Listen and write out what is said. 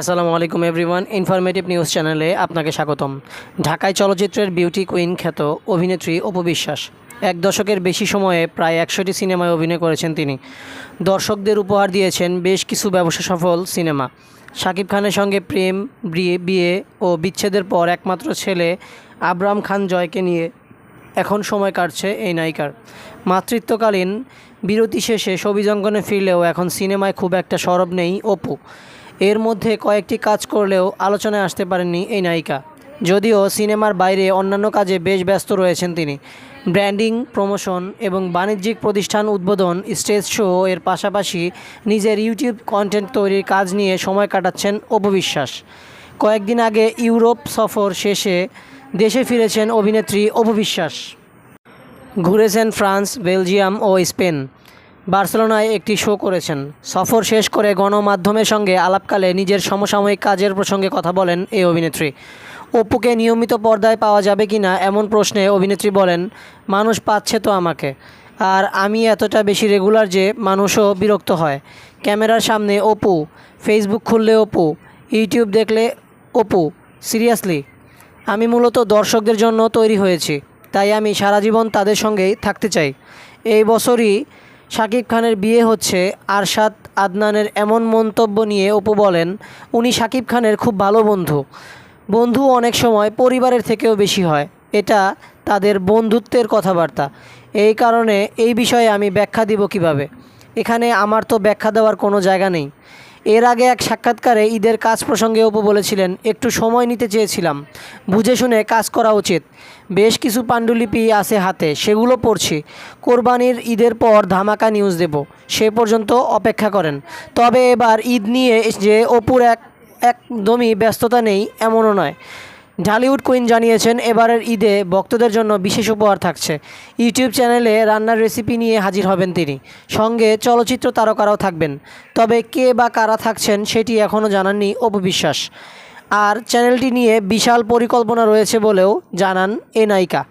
আসসালামু আলাইকুম everyone informative news চ্যানেলে আপনাকে স্বাগতম। ঢাকায় চলচ্চিত্রের বিউটি কুইন খ্যাত অভিনেত্রী অপু বিশ্বাস। এক দশকের বেশি সময়ে প্রায় একশোটি সিনেমায় অভিনয় করেছেন তিনি। দর্শকদের উপহার দিয়েছেন বেশ কিছু ব্যবসা সফল সিনেমা। শাকিব খানের সঙ্গে প্রেম, বিয়ে বিয়ে ও বিচ্ছেদের পর একমাত্র ছেলে আবরাম খান জয়কে নিয়ে এখন সময় কাটছে এই নায়িকার। মাতৃত্বকালীন বিরতি শেষে ছবিজঙ্গনে ফিরলেও এখন সিনেমায় খুব একটা সরব নেই অপু। এর মধ্যে কয়েকটি কাজ করলেও আলোচনায় আসতে পারেননি এই নায়িকা। যদিও সিনেমার বাইরে অন্যান্য কাজে বেশ ব্যস্ত রয়েছেন তিনি। ব্র্যান্ডিং, প্রমোশন এবং বাণিজ্যিক প্রতিষ্ঠান উদ্বোধন, স্টেজ শো এর পাশাপাশি নিজের ইউটিউব কন্টেন্ট তৈরির কাজ নিয়ে সময় কাটাচ্ছেন অপু বিশ্বাস। কয়েকদিন আগে ইউরোপ সফর শেষে দেশে ফিরেছেন অভিনেত্রী অপু বিশ্বাস। ঘুরেছেন ফ্রান্স, বেলজিয়াম ও স্পেন। বার্সেলোনায় একটি শো করেছেন। সফর শেষ করে গণমাধ্যমের সঙ্গে আলাপকালে নিজের সমসাময়িক কাজের প্রসঙ্গে কথা বলেন এই অভিনেত্রী। অপুকে নিয়মিত পর্দায় পাওয়া যাবে কি না এমন প্রশ্নে অভিনেত্রী বলেন, মানুষ পাচ্ছে তো আমাকে। আর আমি এতটা বেশি রেগুলার যে মানুষও বিরক্ত হয়। ক্যামেরার সামনে অপু, ফেসবুক খুললে অপু, ইউটিউব দেখলে অপু, সিরিয়াসলি। আমি মূলত দর্শকদের জন্য তৈরি হয়েছি, তাই আমি সারা জীবন তাদের সঙ্গেই থাকতে চাই। এই বছরই শাকিব খানের বিয়ে হচ্ছে আরশাদ আদনানের এমন মন্তব্য নিয়ে অপু বলেন, উনি শাকিব খানের খুব ভালো বন্ধু। বন্ধু অনেক সময় পরিবারের থেকেও বেশি হয়। এটা তাদের বন্ধুত্বের কথাবার্তা। এই কারণে এই বিষয়ে আমি ব্যাখ্যা দিব কীভাবে? এখানে আমার তো ব্যাখ্যা দেওয়ার কোনো জায়গা নেই। এর আগে এক সাক্ষাৎকারে ঈদের কাজ প্রসঙ্গে অপু বলেছিলেন, একটু সময় নিতে চেয়েছিলাম। বুঝে শুনে কাজ করা উচিত। বেশ কিছু পাণ্ডুলিপি আছে হাতে, সেগুলো পড়ছি। কোরবানির ঈদের পর ধামাকা নিউজ দেব। সে পর্যন্ত অপেক্ষা করেন। তবে এবার ঈদ নিয়ে যে অপুর এক, একদমই ব্যস্ততা নেই, এমনও নয়। ঢালিউড কুইন জানিয়েছেন, এবারের ঈদে ভক্তদের জন্য বিশেষ উপহার থাকছে। ইউটিউব চ্যানেলে রান্নার রেসিপি নিয়ে হাজির হবেন তিনি। সঙ্গে চলচ্চিত্র তারকারাও থাকবেন। তবে কে বা কারা থাকছেন সেটি এখনও জানাননি অপবিশ্বাস আর চ্যানেলটি নিয়ে বিশাল পরিকল্পনা রয়েছে বলেও জানান এ নায়িকা।